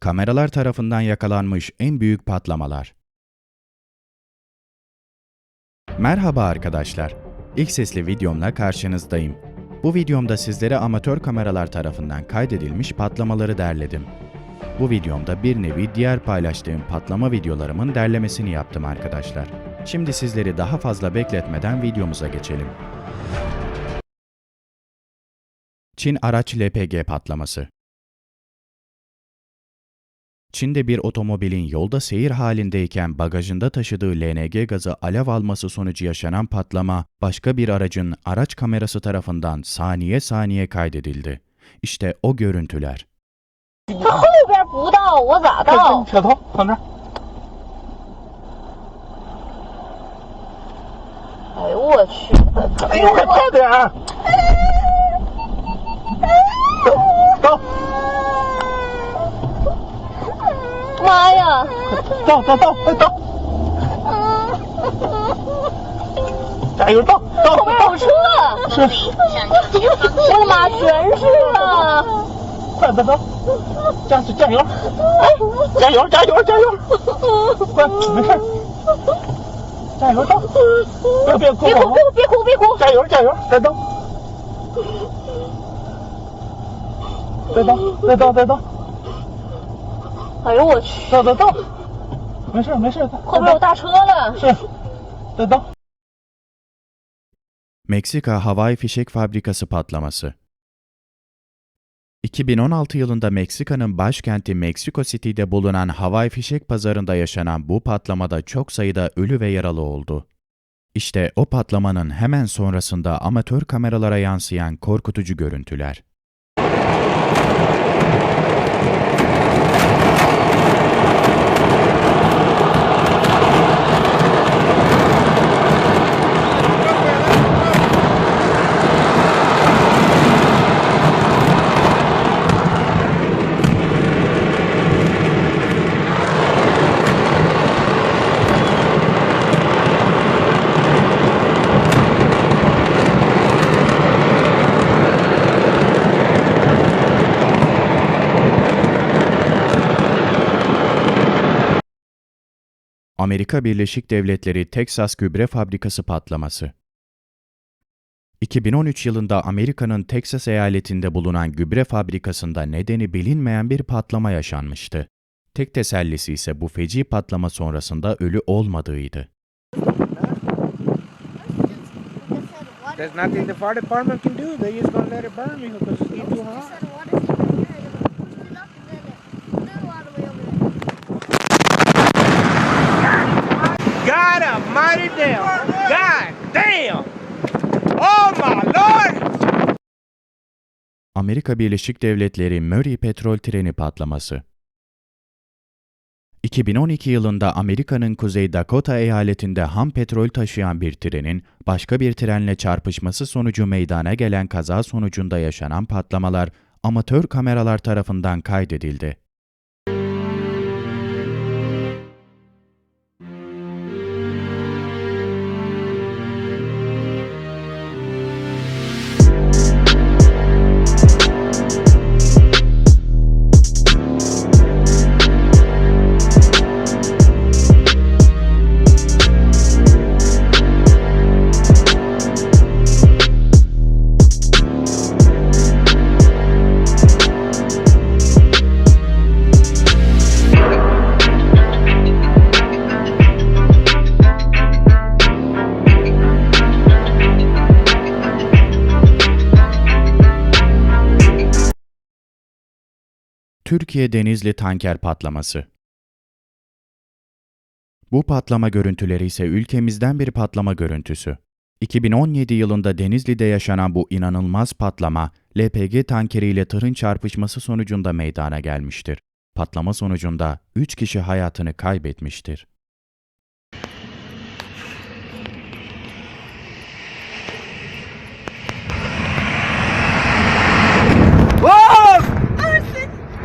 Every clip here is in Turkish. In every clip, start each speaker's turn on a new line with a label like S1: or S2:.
S1: Kameralar tarafından yakalanmış en büyük patlamalar. Merhaba arkadaşlar. İlk sesli videomla karşınızdayım. Bu videomda sizlere amatör kameralar tarafından kaydedilmiş patlamaları derledim. Bu videomda bir nevi diğer paylaştığım patlama videolarımın derlemesini yaptım arkadaşlar. Şimdi sizleri daha fazla bekletmeden videomuza geçelim. Çin araç LPG patlaması Çin'de bir otomobilin yolda seyir halindeyken bagajında taşıdığı LNG gazı alev alması sonucu yaşanan patlama, başka bir aracın araç kamerası tarafından saniye saniye kaydedildi. İşte o görüntüler.
S2: 呀！
S3: 走走走，快走！加油，走走
S2: 后面有车！
S3: 是，
S2: 我的妈，全是啊！
S3: 快快走，加速加油！加油加油加油！快，没事，加油走！别别哭
S2: 别哭，别哭，别哭！
S3: 加油加油，再走，再走再走再走
S2: 哎呦我去！
S3: 走走走，没事没事，
S2: 后边有大车了！
S3: 是，再走。
S1: Meksika havai fişek fabrikası patlaması 2016 yılında Meksika'nın başkenti Mexico City'de bulunan havai fişek pazarında yaşanan bu patlamada çok sayıda ölü ve yaralı oldu. İşte o patlamanın hemen sonrasında amatör kameralara yansıyan korkutucu görüntüler. Amerika Birleşik Devletleri Texas Gübre Fabrikası patlaması 2013 yılında Amerika'nın Texas eyaletinde bulunan gübre fabrikasında nedeni bilinmeyen bir patlama yaşanmıştı. Tek tesellisi ise bu feci patlama sonrasında ölü olmadığıydı.
S4: There's nothing the fire department can do. They just gonna let it burn because it's too hot. God almighty damn! God damn! Oh my lord!
S1: Amerika Birleşik Devletleri Murray petrol treni patlaması 2012 yılında Amerika'nın Kuzey Dakota eyaletinde ham petrol taşıyan bir trenin başka bir trenle çarpışması sonucu meydana gelen kaza sonucunda yaşanan patlamalar amatör kameralar tarafından kaydedildi. Türkiye Denizli tanker patlaması. Bu patlama görüntüleri ise ülkemizden bir patlama görüntüsü. 2017 yılında Denizli'de yaşanan bu inanılmaz patlama, LPG tankeriyle tırın çarpışması sonucunda meydana gelmiştir. Patlama sonucunda 3 kişi hayatını kaybetmiştir.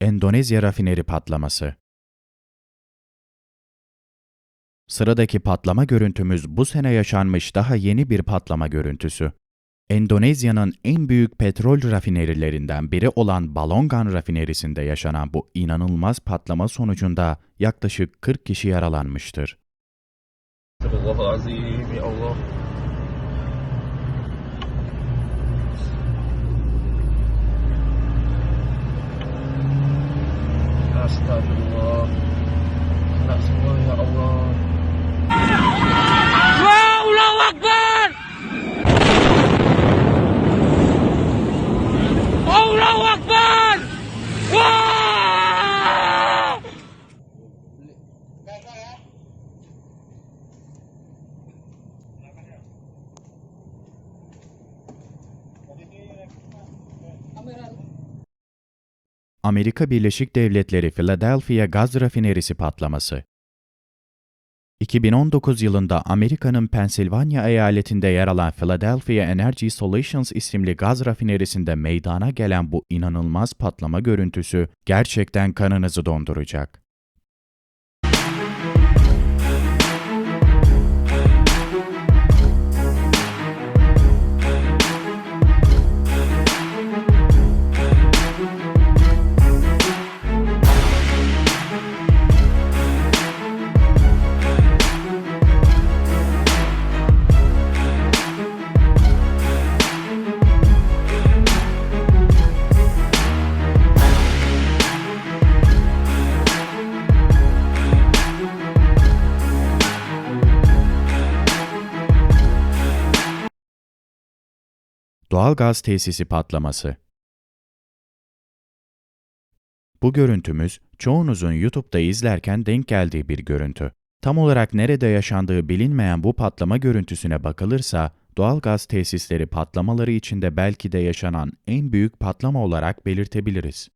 S1: Endonezya rafineri patlaması. Sıradaki patlama görüntümüz bu sene yaşanmış daha yeni bir patlama görüntüsü. Endonezya'nın en büyük petrol rafinerilerinden biri olan Balongan rafinerisinde yaşanan bu inanılmaz patlama sonucunda yaklaşık 40 kişi yaralanmıştır.
S3: Allah anak semua ya Allah Allahu Akbar. Allahu Wah! ya
S1: Amerika Birleşik Devletleri Philadelphia gaz rafinerisi patlaması. 2019 yılında Amerika'nın Pensilvanya eyaletinde yer alan Philadelphia Energy Solutions isimli gaz rafinerisinde meydana gelen bu inanılmaz patlama görüntüsü gerçekten kanınızı donduracak. Doğal tesisi patlaması. Bu görüntümüz çoğunuzun YouTube'da izlerken denk geldiği bir görüntü. Tam olarak nerede yaşandığı bilinmeyen bu patlama görüntüsüne bakılırsa doğal gaz tesisleri patlamaları içinde belki de yaşanan en büyük patlama olarak belirtebiliriz.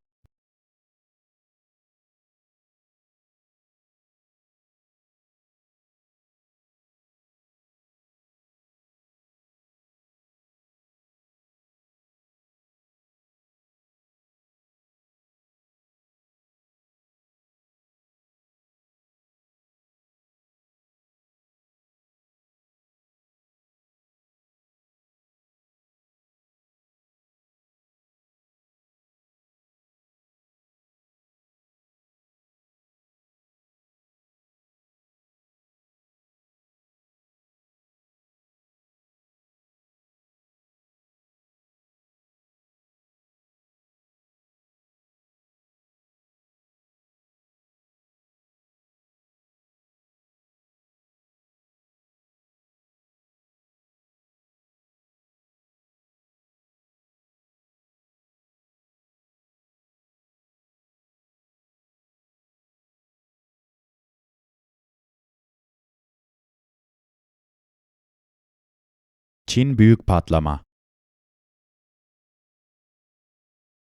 S1: Çin büyük patlama.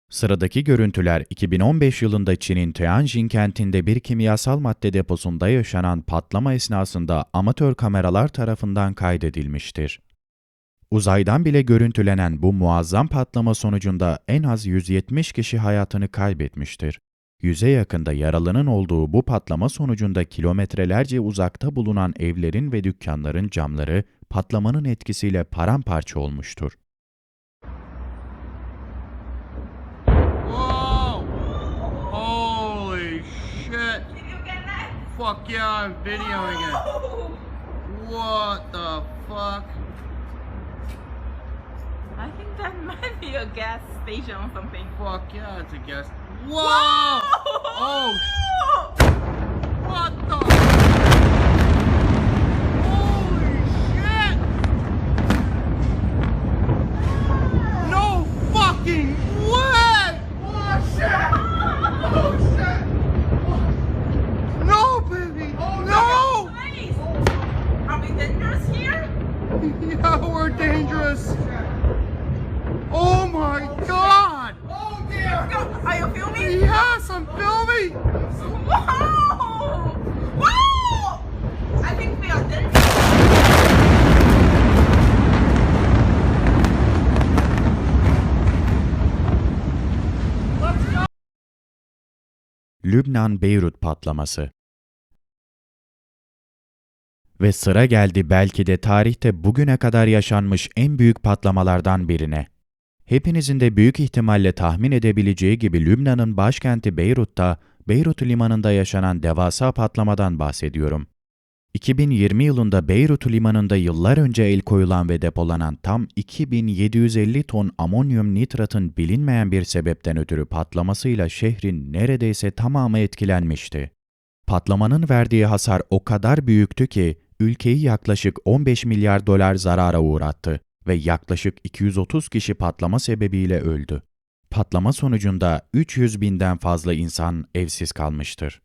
S1: Sıradaki görüntüler 2015 yılında Çin'in Tianjin kentinde bir kimyasal madde deposunda yaşanan patlama esnasında amatör kameralar tarafından kaydedilmiştir. Uzaydan bile görüntülenen bu muazzam patlama sonucunda en az 170 kişi hayatını kaybetmiştir. Yüze yakında yaralının olduğu bu patlama sonucunda kilometrelerce uzakta bulunan evlerin ve dükkanların camları patlamanın etkisiyle paramparça olmuştur.
S5: Whoa! Holy shit! Fuck yeah, I'm videoing it. What the fuck?
S6: I think that might be a gas station or something.
S5: Fuck yeah, it's a guess. Whoa! Oh,
S1: Lübnan-Beyrut patlaması. Ve sıra geldi belki de tarihte bugüne kadar yaşanmış en büyük patlamalardan birine. Hepinizin de büyük ihtimalle tahmin edebileceği gibi Lübnan'ın başkenti Beyrut'ta, Beyrut limanında yaşanan devasa patlamadan bahsediyorum. 2020 yılında Beyrut limanında yıllar önce el koyulan ve depolanan tam 2750 ton amonyum nitratın bilinmeyen bir sebepten ötürü patlamasıyla şehrin neredeyse tamamı etkilenmişti. Patlamanın verdiği hasar o kadar büyüktü ki ülkeyi yaklaşık 15 milyar dolar zarara uğrattı ve yaklaşık 230 kişi patlama sebebiyle öldü. Patlama sonucunda 300 binden fazla insan evsiz kalmıştır.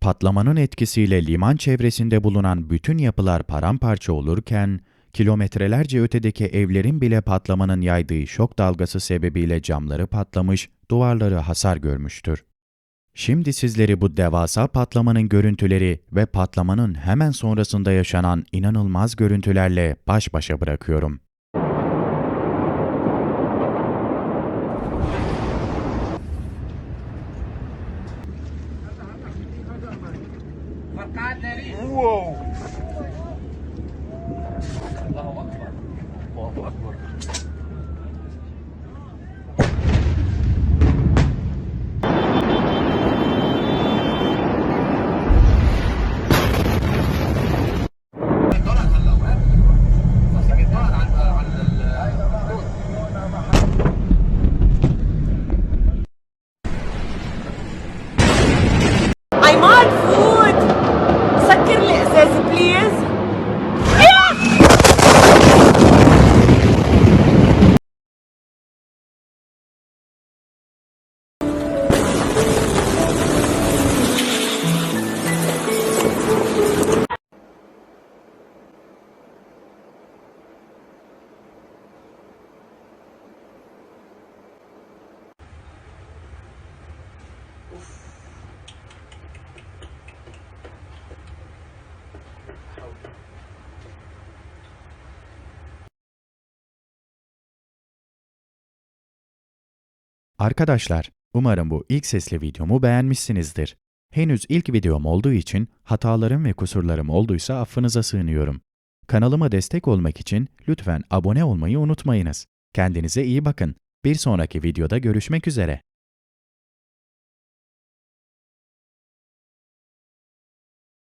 S1: Patlamanın etkisiyle liman çevresinde bulunan bütün yapılar paramparça olurken, kilometrelerce ötedeki evlerin bile patlamanın yaydığı şok dalgası sebebiyle camları patlamış, duvarları hasar görmüştür. Şimdi sizleri bu devasa patlamanın görüntüleri ve patlamanın hemen sonrasında yaşanan inanılmaz görüntülerle baş başa bırakıyorum. Arkadaşlar, umarım bu ilk sesli videomu beğenmişsinizdir. Henüz ilk videom olduğu için hatalarım ve kusurlarım olduysa affınıza sığınıyorum. Kanalıma destek olmak için lütfen abone olmayı unutmayınız. Kendinize iyi bakın. Bir sonraki videoda görüşmek üzere.